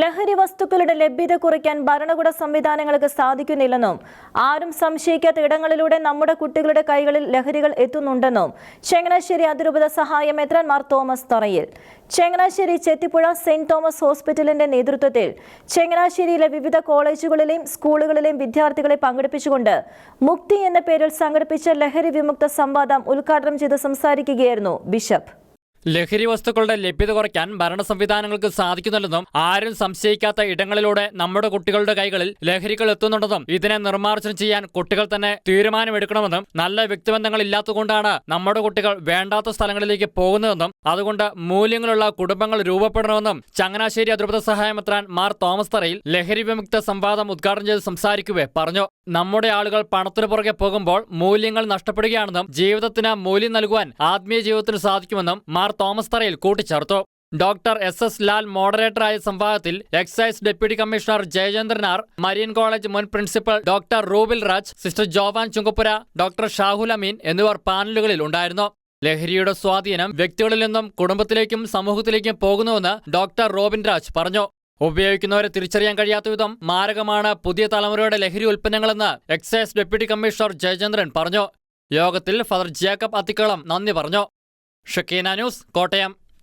ലഹരി വസ്തുക്കളുടെ ലഭ്യത കുറയ്ക്കാൻ ഭരണകൂട സംവിധാനങ്ങൾക്ക് സാധിക്കുന്നില്ലെന്നും ആരും സംശയിക്കാത്ത ഇടങ്ങളിലൂടെ നമ്മുടെ കുട്ടികളുടെ കൈകളിൽ ലഹരികൾ എത്തുന്നുണ്ടെന്നും ചങ്ങനാശ്ശേരി അതിരൂപത സഹായ മാർ തോമസ് തറയിൽ. ചങ്ങനാശ്ശേരി ചെത്തിപ്പുഴ സെന്റ് തോമസ് ഹോസ്പിറ്റലിന്റെ നേതൃത്വത്തിൽ ചങ്ങനാശ്ശേരിയിലെ വിവിധ കോളേജുകളിലെയും സ്കൂളുകളിലെയും വിദ്യാർത്ഥികളെ പങ്കെടുപ്പിച്ചുകൊണ്ട് മുക്തി എന്ന പേരിൽ സംഘടിപ്പിച്ച ലഹരി വിമുക്ത സംവാദം ഉദ്ഘാടനം ചെയ്ത് സംസാരിക്കുകയായിരുന്നു ബിഷപ്പ്. ലഹരി വസ്തുക്കളുടെ ലഭ്യത കുറയ്ക്കാൻ ഭരണ സംവിധാനങ്ങൾക്ക് സാധിക്കുന്നില്ലെന്നും ആരും സംശയിക്കാത്ത ഇടങ്ങളിലൂടെ നമ്മുടെ കുട്ടികളുടെ കൈകളിൽ ലഹരികൾ എത്തുന്നുണ്ടെന്നും ഇതിനെ നിർമ്മാർജനം ചെയ്യാൻ കുട്ടികൾ തന്നെ തീരുമാനമെടുക്കണമെന്നും നല്ല വ്യക്തിബന്ധങ്ങൾ ഇല്ലാത്തതുകൊണ്ടാണ് നമ്മുടെ കുട്ടികൾ വേണ്ടാത്ത സ്ഥലങ്ങളിലേക്ക് പോകുന്നതെന്നും അതുകൊണ്ട് മൂല്യങ്ങളുള്ള കുടുംബങ്ങൾ രൂപപ്പെടണമെന്നും ചങ്ങനാശ്ശേരി അതിർപത സഹായമെത്രാൻ മാർ തോമസ് തറയിൽ ലഹരി വിമുക്ത സംവാദം ഉദ്ഘാടനം ചെയ്ത് സംസാരിക്കുവേ പറഞ്ഞു. നമ്മുടെ ആളുകൾ പണത്തിനു പുറകെ പോകുമ്പോൾ മൂല്യങ്ങൾ നഷ്ടപ്പെടുകയാണെന്നും ജീവിതത്തിന് മൂല്യം നൽകുവാൻ ആത്മീയ ജീവിതത്തിന് സാധിക്കുമെന്നും മാർ തോമസ് തറയിൽ കൂട്ടിച്ചേർത്തു. ഡോക്ടർ എസ് എസ് ലാൽ മോഡറേറ്ററായ സംവാദത്തിൽ excise deputy commissioner Jayachandran R marine college മുൻ principal doctor Rubil Raj sister Joan Chungappura doctor Shahul Ameen എന്നിവർ പാനലുകളിൽ ഉണ്ടായിരുന്നു. ലഹരിയുടെ സ്വാധീനം വ്യക്തികളിൽ നിന്നും കുടുംബത്തിലേക്കും സമൂഹത്തിലേക്കും പോകുന്നുവെന്ന് ഡോക്ടർ റോബിൻ രാജ് പറഞ്ഞു. ഉപയോഗിക്കുന്നവരെ തിരിച്ചറിയാൻ കഴിയാത്ത വിധം മാരകമാണ് പുതിയ തലമുറയുടെ ലഹരി ഉൽപ്പന്നങ്ങളെന്ന് എക്സൈസ് ഡെപ്യൂട്ടി കമ്മീഷണർ ജയചന്ദ്രൻ പറഞ്ഞു. യോഗത്തിൽ ഫാദർ ജേക്കബ് അത്തിക്കളം നന്ദി പറഞ്ഞു. Shekinah news Kottayam